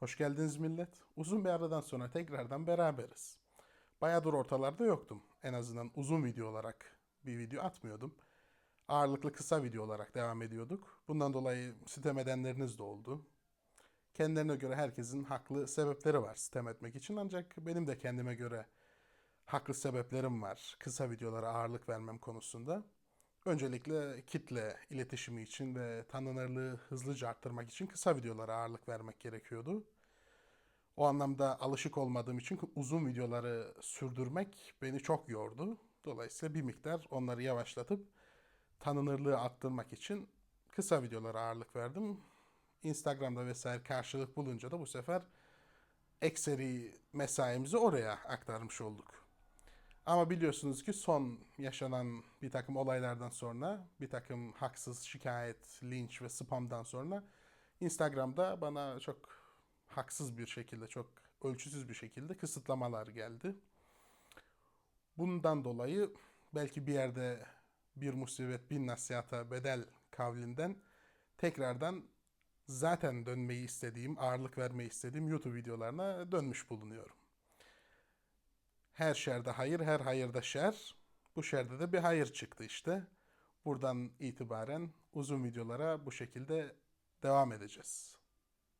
Hoş geldiniz millet. Uzun bir aradan sonra tekrardan beraberiz. Bayağıdır ortalarda yoktum. En azından uzun video olarak bir video atmıyordum. Ağırlıklı kısa video olarak devam ediyorduk. Bundan dolayı sitem edenleriniz de oldu. Kendilerine göre herkesin haklı sebepleri var sitem etmek için. Ancak benim de kendime göre haklı sebeplerim var kısa videolara ağırlık vermem konusunda. Öncelikle kitle iletişimi için ve tanınırlığı hızlıca arttırmak için kısa videolara ağırlık vermek gerekiyordu. O anlamda alışık olmadığım için uzun videoları sürdürmek beni çok yordu. Dolayısıyla bir miktar onları yavaşlatıp tanınırlığı arttırmak için kısa videolara ağırlık verdim. Instagram'da vesaire karşılık bulunca da bu sefer ekseri mesaimizi oraya aktarmış olduk. Ama biliyorsunuz ki son yaşanan bir takım olaylardan sonra, bir takım haksız şikayet, linç ve spamdan sonra Instagram'da bana çok haksız bir şekilde, çok ölçüsüz bir şekilde kısıtlamalar geldi. Bundan dolayı belki bir yerde bir musibet bin nasihata bedel kavlinden tekrardan zaten dönmeyi istediğim, ağırlık vermeyi istediğim YouTube videolarına dönmüş bulunuyorum. Her şerde hayır, her hayırda şer. Bu şerde de bir hayır çıktı işte. Buradan itibaren uzun videolara bu şekilde devam edeceğiz.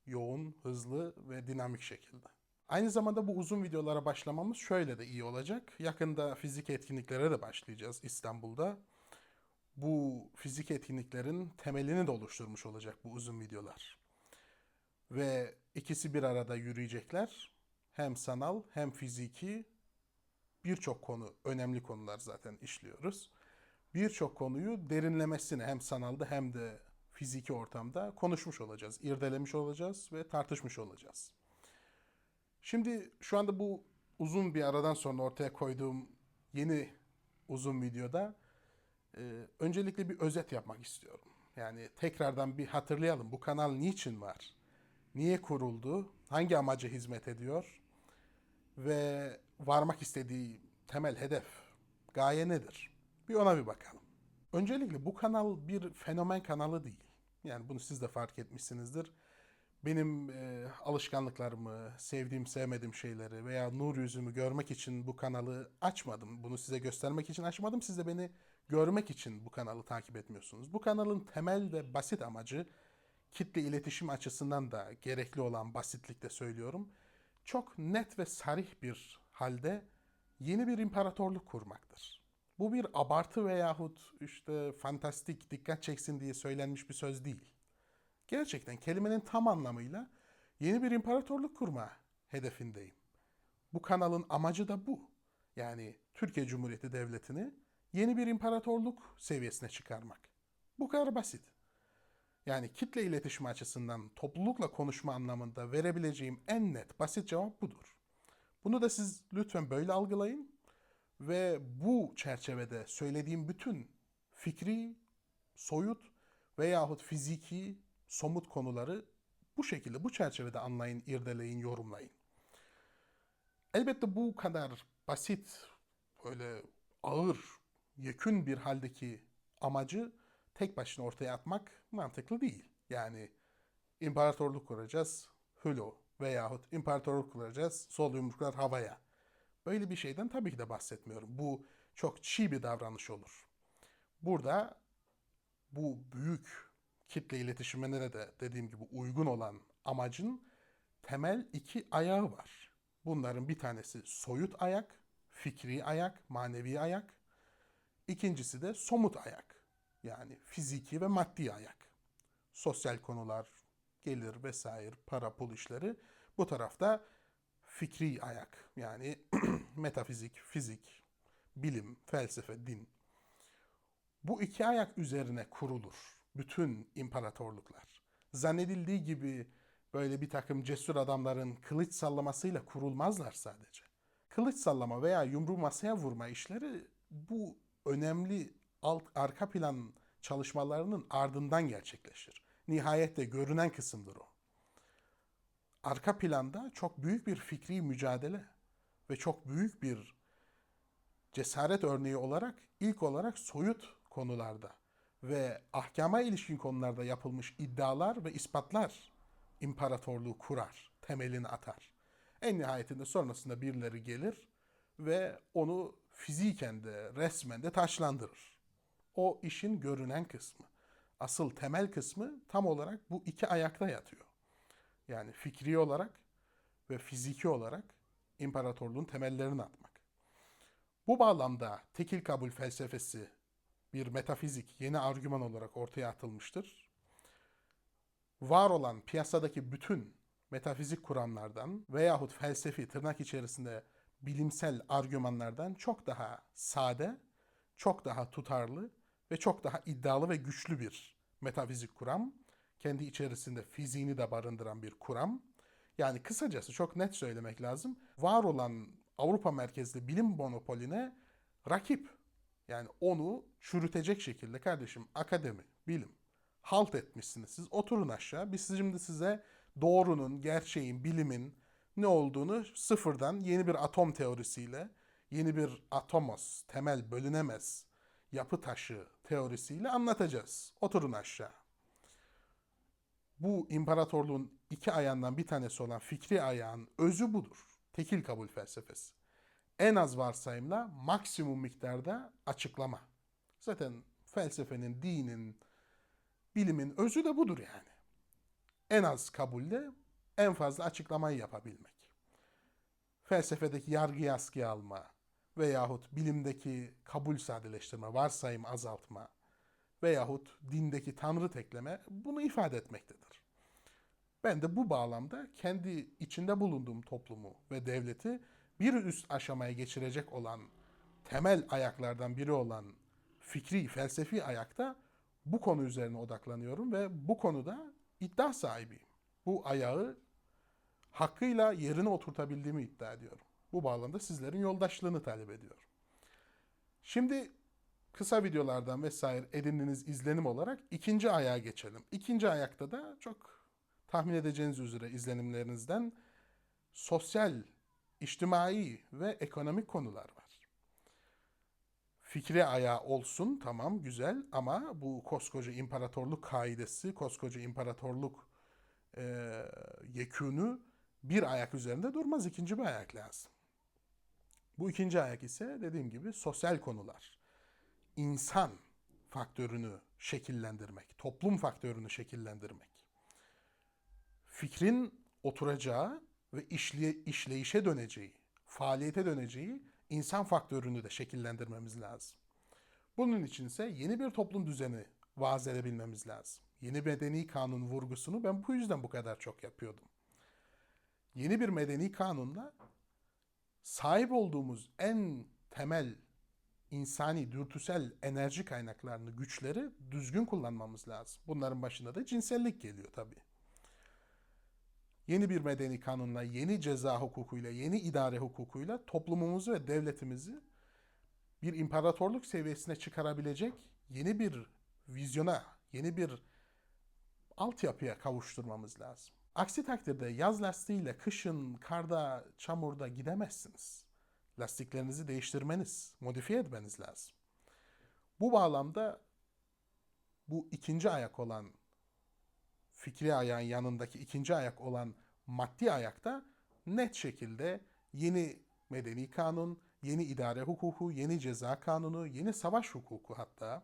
Yoğun, hızlı ve dinamik şekilde. Aynı zamanda bu uzun videolara başlamamız şöyle de iyi olacak. Yakında fizik etkinliklere de başlayacağız İstanbul'da. Bu fizik etkinliklerin temelini de oluşturmuş olacak bu uzun videolar. Ve ikisi bir arada yürüyecekler. Hem sanal hem fiziki birçok konu, önemli konular zaten işliyoruz. Birçok konuyu derinlemesine hem sanalda hem de fiziki ortamda konuşmuş olacağız, irdelemiş olacağız ve tartışmış olacağız. Şimdi şu anda bu uzun bir aradan sonra ortaya koyduğum yeni uzun videoda e, öncelikle bir özet yapmak istiyorum. Yani tekrardan bir hatırlayalım bu kanal niçin var? Niye kuruldu? Hangi amaca hizmet ediyor? ve varmak istediği temel hedef, gaye nedir? Bir ona bir bakalım. Öncelikle bu kanal bir fenomen kanalı değil. Yani bunu siz de fark etmişsinizdir. Benim e, alışkanlıklarımı, sevdiğim, sevmediğim şeyleri veya nur yüzümü görmek için bu kanalı açmadım. Bunu size göstermek için açmadım. Siz de beni görmek için bu kanalı takip etmiyorsunuz. Bu kanalın temel ve basit amacı kitle iletişim açısından da gerekli olan basitlikte söylüyorum çok net ve sarih bir halde yeni bir imparatorluk kurmaktır. Bu bir abartı veyahut işte fantastik dikkat çeksin diye söylenmiş bir söz değil. Gerçekten kelimenin tam anlamıyla yeni bir imparatorluk kurma hedefindeyim. Bu kanalın amacı da bu. Yani Türkiye Cumhuriyeti Devleti'ni yeni bir imparatorluk seviyesine çıkarmak. Bu kadar basit. Yani kitle iletişim açısından toplulukla konuşma anlamında verebileceğim en net, basit cevap budur. Bunu da siz lütfen böyle algılayın ve bu çerçevede söylediğim bütün fikri, soyut veyahut fiziki, somut konuları bu şekilde, bu çerçevede anlayın, irdeleyin, yorumlayın. Elbette bu kadar basit, böyle ağır, yekün bir haldeki amacı tek başına ortaya atmak mantıklı değil. Yani imparatorluk kuracağız, hülo veyahut imparatorluk kuracağız, sol yumruklar havaya. Böyle bir şeyden tabii ki de bahsetmiyorum. Bu çok çiğ bir davranış olur. Burada bu büyük kitle iletişimine de dediğim gibi uygun olan amacın temel iki ayağı var. Bunların bir tanesi soyut ayak, fikri ayak, manevi ayak. İkincisi de somut ayak. Yani fiziki ve maddi ayak. Sosyal konular, gelir vesaire, para pul işleri. Bu tarafta fikri ayak. Yani metafizik, fizik, bilim, felsefe, din. Bu iki ayak üzerine kurulur bütün imparatorluklar. Zannedildiği gibi böyle bir takım cesur adamların kılıç sallamasıyla kurulmazlar sadece. Kılıç sallama veya yumruğu masaya vurma işleri bu önemli alt arka plan çalışmalarının ardından gerçekleşir. Nihayette görünen kısımdır o. Arka planda çok büyük bir fikri mücadele ve çok büyük bir cesaret örneği olarak ilk olarak soyut konularda ve ahkama ilişkin konularda yapılmış iddialar ve ispatlar imparatorluğu kurar, temelini atar. En nihayetinde sonrasında birileri gelir ve onu fiziken de resmen de taşlandırır. O işin görünen kısmı. Asıl temel kısmı tam olarak bu iki ayakta yatıyor. Yani fikri olarak ve fiziki olarak imparatorluğun temellerini atmak. Bu bağlamda tekil kabul felsefesi bir metafizik yeni argüman olarak ortaya atılmıştır. Var olan piyasadaki bütün metafizik kuramlardan veyahut felsefi tırnak içerisinde bilimsel argümanlardan çok daha sade, çok daha tutarlı ve çok daha iddialı ve güçlü bir metafizik kuram. Kendi içerisinde fiziğini de barındıran bir kuram. Yani kısacası çok net söylemek lazım. Var olan Avrupa merkezli bilim monopoline rakip. Yani onu çürütecek şekilde kardeşim akademi, bilim halt etmişsiniz. Siz oturun aşağı. Biz şimdi size doğrunun, gerçeğin, bilimin ne olduğunu sıfırdan yeni bir atom teorisiyle, yeni bir atomos, temel bölünemez yapı taşı teorisiyle anlatacağız. Oturun aşağı. Bu imparatorluğun iki ayağından bir tanesi olan fikri ayağın özü budur. Tekil kabul felsefesi. En az varsayımla maksimum miktarda açıklama. Zaten felsefenin, dinin, bilimin özü de budur yani. En az kabulle en fazla açıklamayı yapabilmek. Felsefedeki yargı askıya alma veyahut bilimdeki kabul sadeleştirme, varsayım azaltma veyahut dindeki tanrı tekleme bunu ifade etmektedir. Ben de bu bağlamda kendi içinde bulunduğum toplumu ve devleti bir üst aşamaya geçirecek olan temel ayaklardan biri olan fikri, felsefi ayakta bu konu üzerine odaklanıyorum ve bu konuda iddia sahibiyim. Bu ayağı hakkıyla yerine oturtabildiğimi iddia ediyorum. Bu bağlamda sizlerin yoldaşlığını talep ediyorum. Şimdi kısa videolardan vesaire edindiğiniz izlenim olarak ikinci ayağa geçelim. İkinci ayakta da çok tahmin edeceğiniz üzere izlenimlerinizden sosyal, içtimai ve ekonomik konular var. Fikri ayağı olsun tamam güzel ama bu koskoca imparatorluk kaidesi, koskoca imparatorluk e, yekünü bir ayak üzerinde durmaz. ikinci bir ayak lazım. Bu ikinci ayak ise dediğim gibi sosyal konular. İnsan faktörünü şekillendirmek, toplum faktörünü şekillendirmek. Fikrin oturacağı ve işleye, işleyişe döneceği, faaliyete döneceği insan faktörünü de şekillendirmemiz lazım. Bunun için ise yeni bir toplum düzeni vaaz edebilmemiz lazım. Yeni medeni kanun vurgusunu ben bu yüzden bu kadar çok yapıyordum. Yeni bir medeni kanunla sahip olduğumuz en temel insani, dürtüsel enerji kaynaklarını, güçleri düzgün kullanmamız lazım. Bunların başında da cinsellik geliyor tabii. Yeni bir medeni kanunla, yeni ceza hukukuyla, yeni idare hukukuyla toplumumuzu ve devletimizi bir imparatorluk seviyesine çıkarabilecek yeni bir vizyona, yeni bir altyapıya kavuşturmamız lazım. Aksi takdirde yaz lastiğiyle kışın karda, çamurda gidemezsiniz. Lastiklerinizi değiştirmeniz, modifiye etmeniz lazım. Bu bağlamda bu ikinci ayak olan fikri ayağın yanındaki ikinci ayak olan maddi ayakta net şekilde yeni medeni kanun, yeni idare hukuku, yeni ceza kanunu, yeni savaş hukuku hatta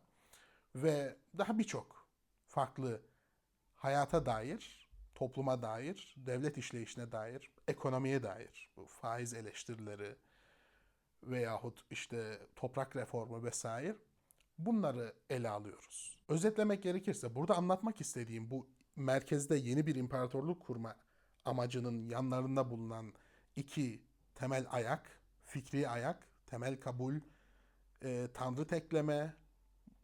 ve daha birçok farklı hayata dair, topluma dair, devlet işleyişine dair, ekonomiye dair bu faiz eleştirileri veyahut işte toprak reformu vesaire bunları ele alıyoruz. Özetlemek gerekirse burada anlatmak istediğim bu merkezde yeni bir imparatorluk kurma amacının yanlarında bulunan iki temel ayak, fikri ayak, temel kabul, e, tanrı tekleme,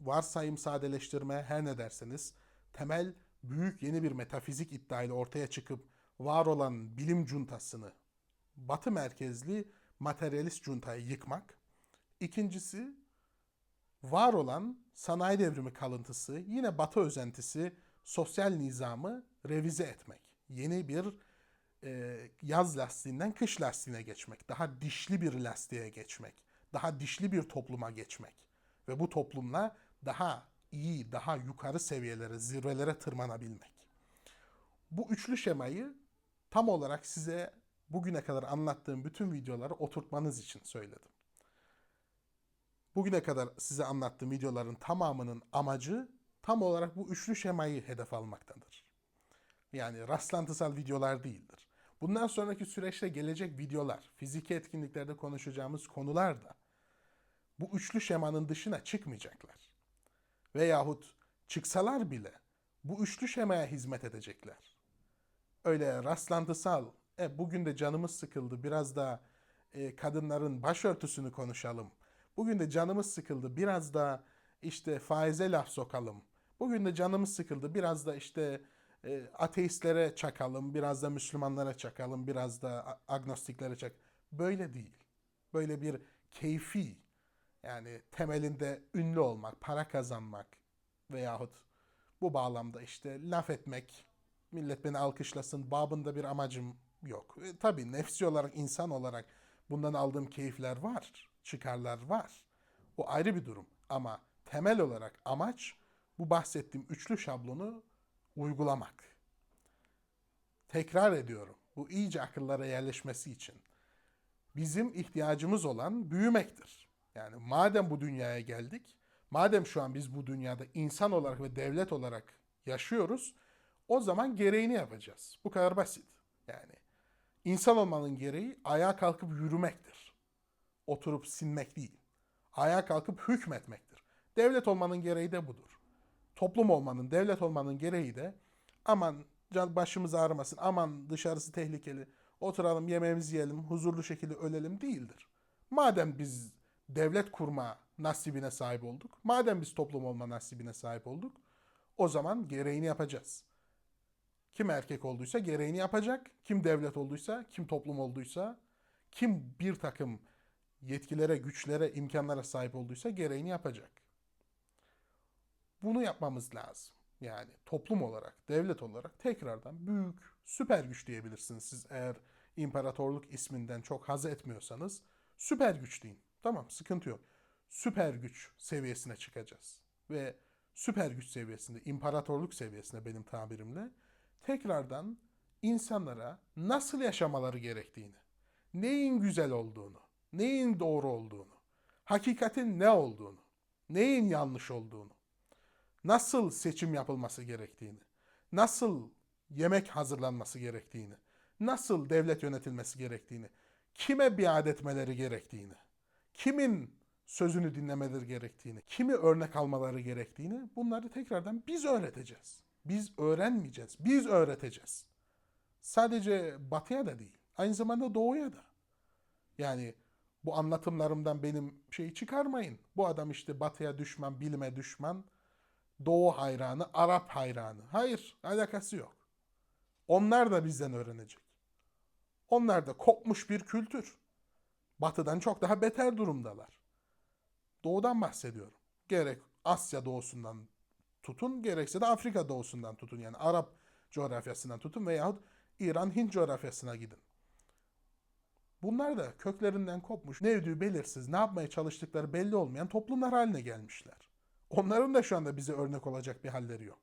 varsayım sadeleştirme her ne derseniz temel büyük yeni bir metafizik iddiayla ortaya çıkıp var olan bilim cuntasını batı merkezli materyalist cuntayı yıkmak. İkincisi var olan sanayi devrimi kalıntısı yine batı özentisi sosyal nizamı revize etmek. Yeni bir e, yaz lastiğinden kış lastiğine geçmek. Daha dişli bir lastiğe geçmek. Daha dişli bir topluma geçmek. Ve bu toplumla daha iyi, daha yukarı seviyelere, zirvelere tırmanabilmek. Bu üçlü şemayı tam olarak size bugüne kadar anlattığım bütün videoları oturtmanız için söyledim. Bugüne kadar size anlattığım videoların tamamının amacı tam olarak bu üçlü şemayı hedef almaktadır. Yani rastlantısal videolar değildir. Bundan sonraki süreçte gelecek videolar, fiziki etkinliklerde konuşacağımız konular da bu üçlü şemanın dışına çıkmayacaklar. Veyahut çıksalar bile bu üçlü şemaya hizmet edecekler. Öyle rastlantısal, e, bugün de canımız sıkıldı biraz da e, kadınların başörtüsünü konuşalım. Bugün de canımız sıkıldı biraz da işte faize laf sokalım. Bugün de canımız sıkıldı biraz da işte e, ateistlere çakalım, biraz da Müslümanlara çakalım, biraz da agnostiklere çak. Böyle değil. Böyle bir keyfi yani temelinde ünlü olmak, para kazanmak veyahut bu bağlamda işte laf etmek, millet beni alkışlasın babında bir amacım yok. E, tabii nefsi olarak, insan olarak bundan aldığım keyifler var, çıkarlar var. O ayrı bir durum. Ama temel olarak amaç bu bahsettiğim üçlü şablonu uygulamak. Tekrar ediyorum. Bu iyice akıllara yerleşmesi için bizim ihtiyacımız olan büyümektir. Yani madem bu dünyaya geldik, madem şu an biz bu dünyada insan olarak ve devlet olarak yaşıyoruz, o zaman gereğini yapacağız. Bu kadar basit. Yani insan olmanın gereği ayağa kalkıp yürümektir. Oturup sinmek değil. Ayağa kalkıp hükmetmektir. Devlet olmanın gereği de budur. Toplum olmanın, devlet olmanın gereği de aman can başımız ağrımasın, aman dışarısı tehlikeli, oturalım yemeğimizi yiyelim, huzurlu şekilde ölelim değildir. Madem biz devlet kurma nasibine sahip olduk, madem biz toplum olma nasibine sahip olduk, o zaman gereğini yapacağız. Kim erkek olduysa gereğini yapacak, kim devlet olduysa, kim toplum olduysa, kim bir takım yetkilere, güçlere, imkanlara sahip olduysa gereğini yapacak. Bunu yapmamız lazım. Yani toplum olarak, devlet olarak tekrardan büyük, süper güç diyebilirsiniz. Siz eğer imparatorluk isminden çok haz etmiyorsanız süper güç deyin. Tamam, sıkıntı yok. Süper güç seviyesine çıkacağız. Ve süper güç seviyesinde, imparatorluk seviyesinde benim tabirimle tekrardan insanlara nasıl yaşamaları gerektiğini, neyin güzel olduğunu, neyin doğru olduğunu, hakikatin ne olduğunu, neyin yanlış olduğunu, nasıl seçim yapılması gerektiğini, nasıl yemek hazırlanması gerektiğini, nasıl devlet yönetilmesi gerektiğini, kime biat etmeleri gerektiğini, kimin sözünü dinlemeleri gerektiğini, kimi örnek almaları gerektiğini bunları tekrardan biz öğreteceğiz. Biz öğrenmeyeceğiz, biz öğreteceğiz. Sadece batıya da değil, aynı zamanda doğuya da. Yani bu anlatımlarımdan benim şeyi çıkarmayın. Bu adam işte batıya düşman, bilime düşman, Doğu hayranı, Arap hayranı. Hayır, alakası yok. Onlar da bizden öğrenecek. Onlar da kopmuş bir kültür. Batıdan çok daha beter durumdalar. Doğudan bahsediyorum. Gerek Asya doğusundan tutun, gerekse de Afrika doğusundan tutun. Yani Arap coğrafyasından tutun veyahut İran-Hint coğrafyasına gidin. Bunlar da köklerinden kopmuş, nevdü belirsiz, ne yapmaya çalıştıkları belli olmayan toplumlar haline gelmişler. Onların da şu anda bize örnek olacak bir halleri yok.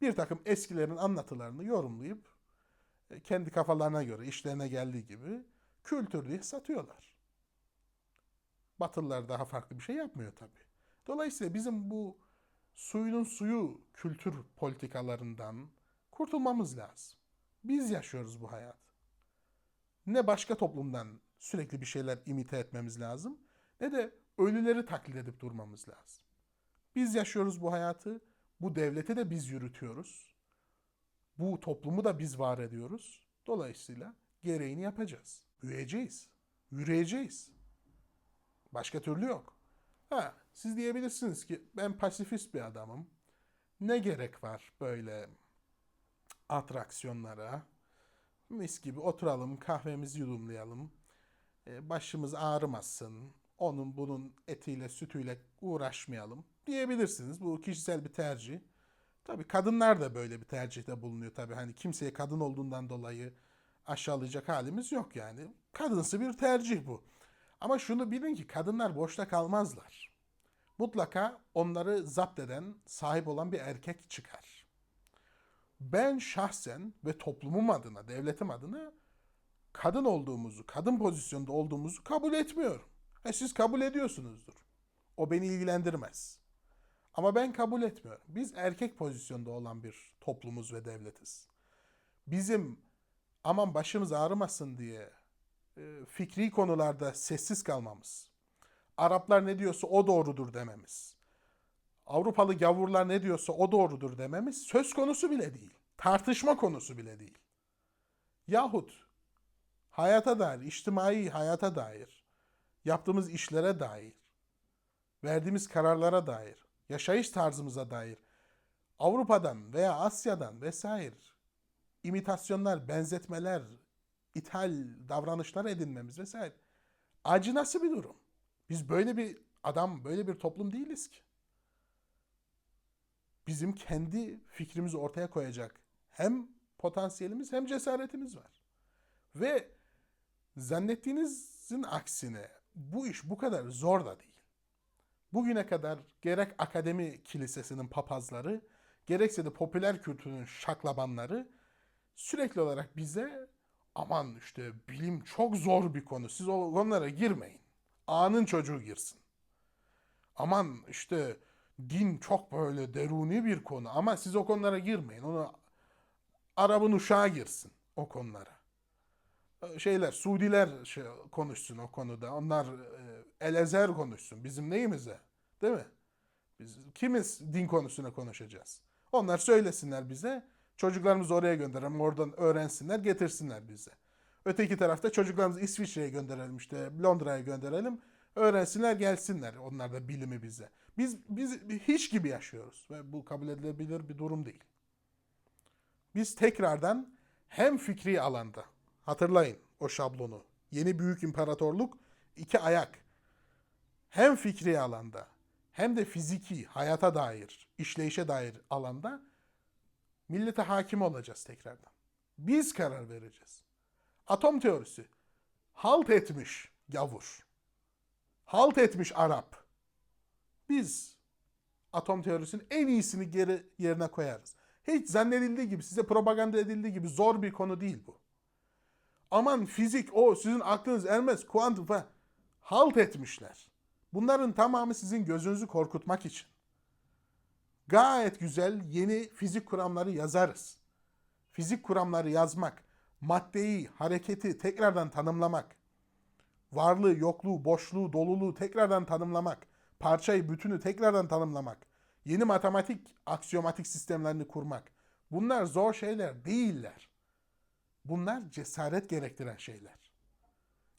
Bir takım eskilerin anlatılarını yorumlayıp e, kendi kafalarına göre işlerine geldiği gibi kültür diye satıyorlar. Batılılar daha farklı bir şey yapmıyor tabii. Dolayısıyla bizim bu suyunun suyu kültür politikalarından kurtulmamız lazım. Biz yaşıyoruz bu hayat. Ne başka toplumdan sürekli bir şeyler imite etmemiz lazım ne de ölüleri taklit edip durmamız lazım. Biz yaşıyoruz bu hayatı. Bu devleti de biz yürütüyoruz. Bu toplumu da biz var ediyoruz. Dolayısıyla gereğini yapacağız. Büyüyeceğiz. Yürüyeceğiz. Başka türlü yok. Ha, siz diyebilirsiniz ki ben pasifist bir adamım. Ne gerek var böyle atraksiyonlara? Mis gibi oturalım, kahvemizi yudumlayalım. E, Başımız ağrımasın. Onun bunun etiyle, sütüyle uğraşmayalım diyebilirsiniz. Bu kişisel bir tercih. Tabii kadınlar da böyle bir tercihte bulunuyor tabii. Hani kimseye kadın olduğundan dolayı aşağılayacak halimiz yok yani. Kadınsı bir tercih bu. Ama şunu bilin ki kadınlar boşta kalmazlar. Mutlaka onları zapt eden, sahip olan bir erkek çıkar. Ben şahsen ve toplumum adına, devletim adına kadın olduğumuzu, kadın pozisyonda olduğumuzu kabul etmiyorum. Ha, siz kabul ediyorsunuzdur. O beni ilgilendirmez. Ama ben kabul etmiyorum. Biz erkek pozisyonda olan bir toplumuz ve devletiz. Bizim aman başımız ağrımasın diye fikri konularda sessiz kalmamız, Araplar ne diyorsa o doğrudur dememiz, Avrupalı gavurlar ne diyorsa o doğrudur dememiz söz konusu bile değil. Tartışma konusu bile değil. Yahut hayata dair, içtimai hayata dair, yaptığımız işlere dair, verdiğimiz kararlara dair, yaşayış tarzımıza dair Avrupa'dan veya Asya'dan vesaire imitasyonlar, benzetmeler, ithal davranışlar edinmemiz vesaire acınası bir durum. Biz böyle bir adam, böyle bir toplum değiliz ki. Bizim kendi fikrimizi ortaya koyacak hem potansiyelimiz hem cesaretimiz var. Ve zannettiğinizin aksine bu iş bu kadar zor da değil. Bugüne kadar gerek akademi kilisesinin papazları, gerekse de popüler kültürün şaklabanları sürekli olarak bize aman işte bilim çok zor bir konu. Siz o konulara girmeyin. Ağanın çocuğu girsin. Aman işte din çok böyle deruni bir konu ama siz o konulara girmeyin. Onu Arap'ın uşağı girsin o konulara. Şeyler, Suudiler şey, konuşsun o konuda. Onlar e, Elezer konuşsun. Bizim neyimize? Değil mi? Biz kimiz din konusuna konuşacağız? Onlar söylesinler bize. Çocuklarımızı oraya gönderelim. Oradan öğrensinler, getirsinler bize. Öteki tarafta çocuklarımızı İsviçre'ye gönderelim işte Londra'ya gönderelim. Öğrensinler, gelsinler. Onlar da bilimi bize. Biz biz hiç gibi yaşıyoruz ve bu kabul edilebilir bir durum değil. Biz tekrardan hem fikri alanda hatırlayın o şablonu. Yeni büyük imparatorluk iki ayak. Hem fikri alanda hem de fiziki hayata dair, işleyişe dair alanda millete hakim olacağız tekrardan. Biz karar vereceğiz. Atom teorisi halt etmiş gavur. Halt etmiş Arap. Biz atom teorisinin en iyisini geri yerine koyarız. Hiç zannedildiği gibi, size propaganda edildiği gibi zor bir konu değil bu. Aman fizik o sizin aklınız ermez, kuantum falan. Halt etmişler. Bunların tamamı sizin gözünüzü korkutmak için. Gayet güzel yeni fizik kuramları yazarız. Fizik kuramları yazmak, maddeyi, hareketi tekrardan tanımlamak, varlığı, yokluğu, boşluğu, doluluğu tekrardan tanımlamak, parçayı, bütünü tekrardan tanımlamak, yeni matematik, aksiyomatik sistemlerini kurmak. Bunlar zor şeyler değiller. Bunlar cesaret gerektiren şeyler.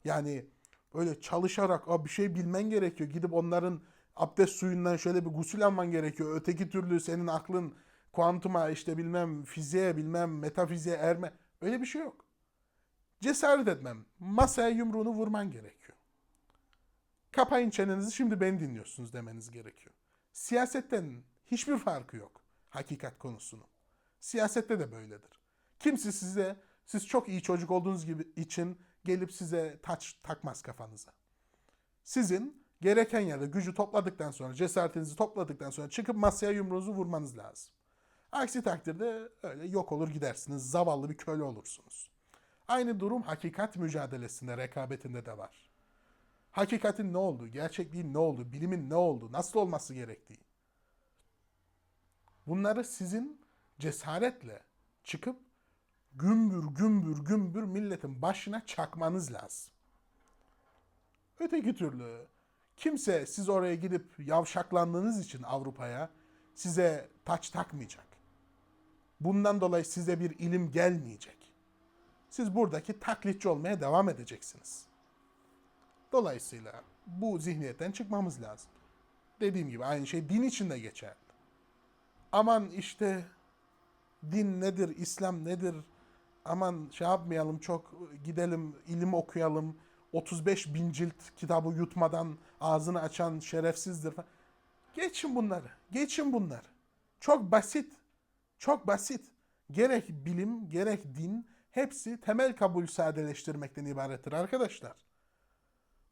Yani böyle çalışarak bir şey bilmen gerekiyor. Gidip onların abdest suyundan şöyle bir gusül alman gerekiyor. Öteki türlü senin aklın kuantuma işte bilmem fiziğe bilmem metafiziğe erme. Öyle bir şey yok. Cesaret etmem. Masaya yumruğunu vurman gerekiyor. Kapayın çenenizi şimdi beni dinliyorsunuz demeniz gerekiyor. Siyasetten hiçbir farkı yok hakikat konusunun. Siyasette de böyledir. Kimse size siz çok iyi çocuk olduğunuz gibi için gelip size taç takmaz kafanıza. Sizin gereken yerde gücü topladıktan sonra, cesaretinizi topladıktan sonra çıkıp masaya yumruğunuzu vurmanız lazım. Aksi takdirde öyle yok olur gidersiniz, zavallı bir köle olursunuz. Aynı durum hakikat mücadelesinde, rekabetinde de var. Hakikatin ne olduğu, gerçekliğin ne olduğu, bilimin ne olduğu, nasıl olması gerektiği. Bunları sizin cesaretle çıkıp gümbür gümbür gümbür milletin başına çakmanız lazım. Öteki türlü kimse siz oraya gidip yavşaklandığınız için Avrupa'ya size taç takmayacak. Bundan dolayı size bir ilim gelmeyecek. Siz buradaki taklitçi olmaya devam edeceksiniz. Dolayısıyla bu zihniyetten çıkmamız lazım. Dediğim gibi aynı şey din için de geçerli. Aman işte din nedir, İslam nedir, aman şey yapmayalım çok gidelim ilim okuyalım. 35 bin cilt kitabı yutmadan ağzını açan şerefsizdir. Geçin bunları. Geçin bunları. Çok basit. Çok basit. Gerek bilim, gerek din hepsi temel kabul sadeleştirmekten ibarettir arkadaşlar.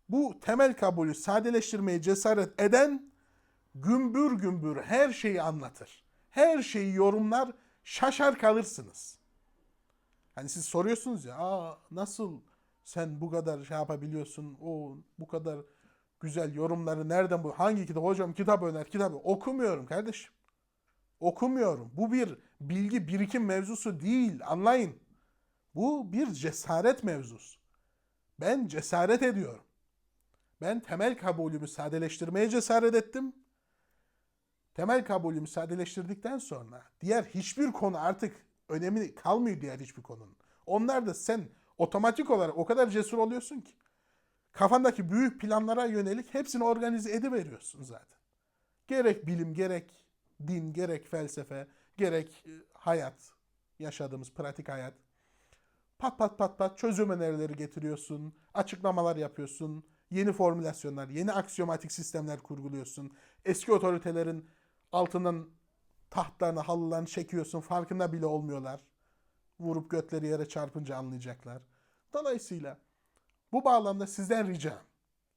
Bu temel kabulü sadeleştirmeye cesaret eden gümbür gümbür her şeyi anlatır. Her şeyi yorumlar, şaşar kalırsınız. Hani siz soruyorsunuz ya, Aa, nasıl sen bu kadar şey yapabiliyorsun, o bu kadar güzel yorumları nereden bu? Hangi kitap? Hocam kitap öner, kitap okumuyorum kardeşim. Okumuyorum. Bu bir bilgi birikim mevzusu değil, anlayın. Bu bir cesaret mevzusu. Ben cesaret ediyorum. Ben temel kabulümü sadeleştirmeye cesaret ettim. Temel kabulümü sadeleştirdikten sonra diğer hiçbir konu artık önemi kalmıyor diğer hiçbir konunun. Onlar da sen otomatik olarak o kadar cesur oluyorsun ki kafandaki büyük planlara yönelik hepsini organize ediveriyorsun zaten. Gerek bilim, gerek din, gerek felsefe, gerek e, hayat, yaşadığımız pratik hayat. Pat pat pat pat çözüm önerileri getiriyorsun, açıklamalar yapıyorsun, yeni formülasyonlar, yeni aksiyomatik sistemler kurguluyorsun. Eski otoritelerin altından tahtlarını, halılarını çekiyorsun, farkında bile olmuyorlar. Vurup götleri yere çarpınca anlayacaklar. Dolayısıyla bu bağlamda sizden ricam,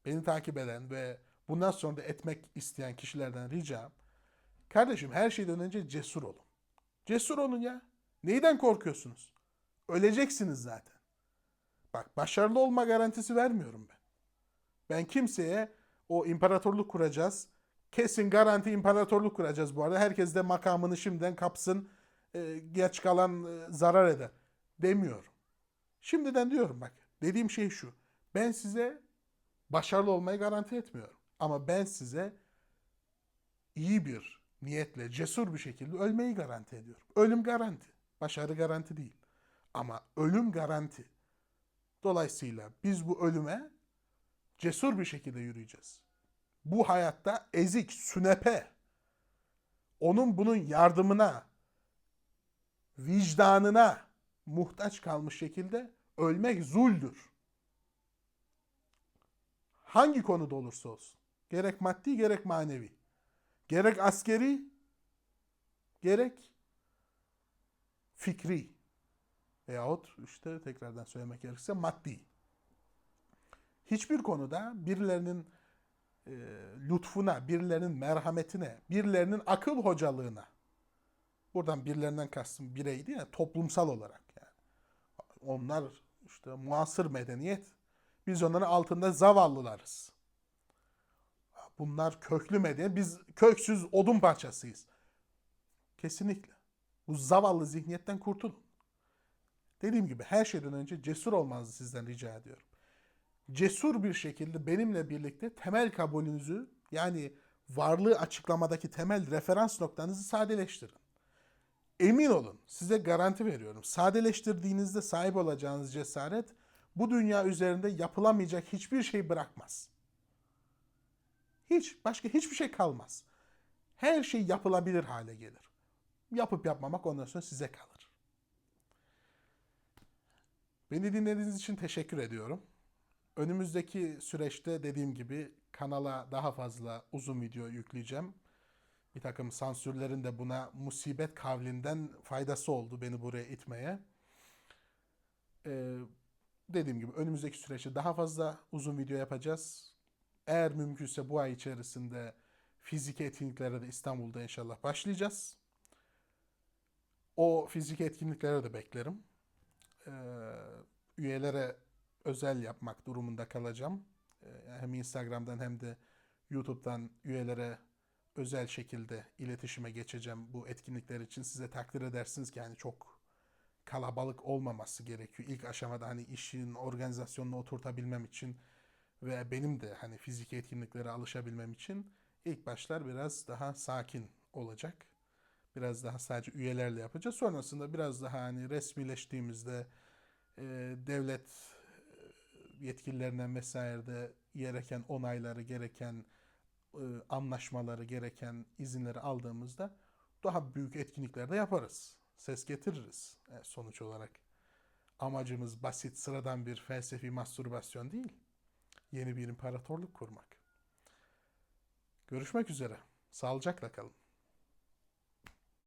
beni takip eden ve bundan sonra da etmek isteyen kişilerden ricam, kardeşim her şeyden önce cesur olun. Cesur olun ya. Neyden korkuyorsunuz? Öleceksiniz zaten. Bak başarılı olma garantisi vermiyorum ben. Ben kimseye o imparatorluk kuracağız. Kesin garanti imparatorluk kuracağız bu arada. Herkes de makamını şimdiden kapsın. e, geç kalan e, zarar eder. Demiyorum. Şimdiden diyorum bak. Dediğim şey şu. Ben size başarılı olmayı garanti etmiyorum. Ama ben size iyi bir niyetle, cesur bir şekilde ölmeyi garanti ediyorum. Ölüm garanti. Başarı garanti değil. Ama ölüm garanti. Dolayısıyla biz bu ölüme cesur bir şekilde yürüyeceğiz. Bu hayatta ezik, sünepe, onun bunun yardımına, vicdanına muhtaç kalmış şekilde ölmek zuldür. Hangi konuda olursa olsun. Gerek maddi gerek manevi. Gerek askeri gerek fikri veyahut işte tekrardan söylemek gerekirse maddi. Hiçbir konuda birilerinin e, lütfuna, birilerinin merhametine, birilerinin akıl hocalığına buradan birilerinden kastım bireydi ya toplumsal olarak. Onlar işte muasır medeniyet. Biz onların altında zavallılarız. Bunlar köklü medeniyet. Biz köksüz odun parçasıyız. Kesinlikle. Bu zavallı zihniyetten kurtulun. Dediğim gibi her şeyden önce cesur olmanızı sizden rica ediyorum. Cesur bir şekilde benimle birlikte temel kabulünüzü yani varlığı açıklamadaki temel referans noktanızı sadeleştirin. Emin olun size garanti veriyorum. Sadeleştirdiğinizde sahip olacağınız cesaret bu dünya üzerinde yapılamayacak hiçbir şey bırakmaz. Hiç, başka hiçbir şey kalmaz. Her şey yapılabilir hale gelir. Yapıp yapmamak ondan sonra size kalır. Beni dinlediğiniz için teşekkür ediyorum. Önümüzdeki süreçte dediğim gibi kanala daha fazla uzun video yükleyeceğim. Bir takım sansürlerin de buna musibet kavlinden faydası oldu beni buraya itmeye. Ee, dediğim gibi önümüzdeki süreçte daha fazla uzun video yapacağız. Eğer mümkünse bu ay içerisinde fiziki etkinliklere de İstanbul'da inşallah başlayacağız. O fiziki etkinliklere de beklerim. Ee, üyelere özel yapmak durumunda kalacağım. Ee, hem Instagram'dan hem de YouTube'dan üyelere özel şekilde iletişime geçeceğim bu etkinlikler için. Size takdir edersiniz ki yani çok kalabalık olmaması gerekiyor. İlk aşamada hani işin organizasyonunu oturtabilmem için ve benim de hani fiziki etkinliklere alışabilmem için ilk başlar biraz daha sakin olacak. Biraz daha sadece üyelerle yapacağız. Sonrasında biraz daha hani resmileştiğimizde e, devlet e, yetkililerinden vesairede gereken onayları, gereken e, anlaşmaları, gereken izinleri aldığımızda daha büyük etkinliklerde yaparız. Ses getiririz e, sonuç olarak. Amacımız basit, sıradan bir felsefi mastürbasyon değil. Yeni bir imparatorluk kurmak. Görüşmek üzere. Sağlıcakla kalın.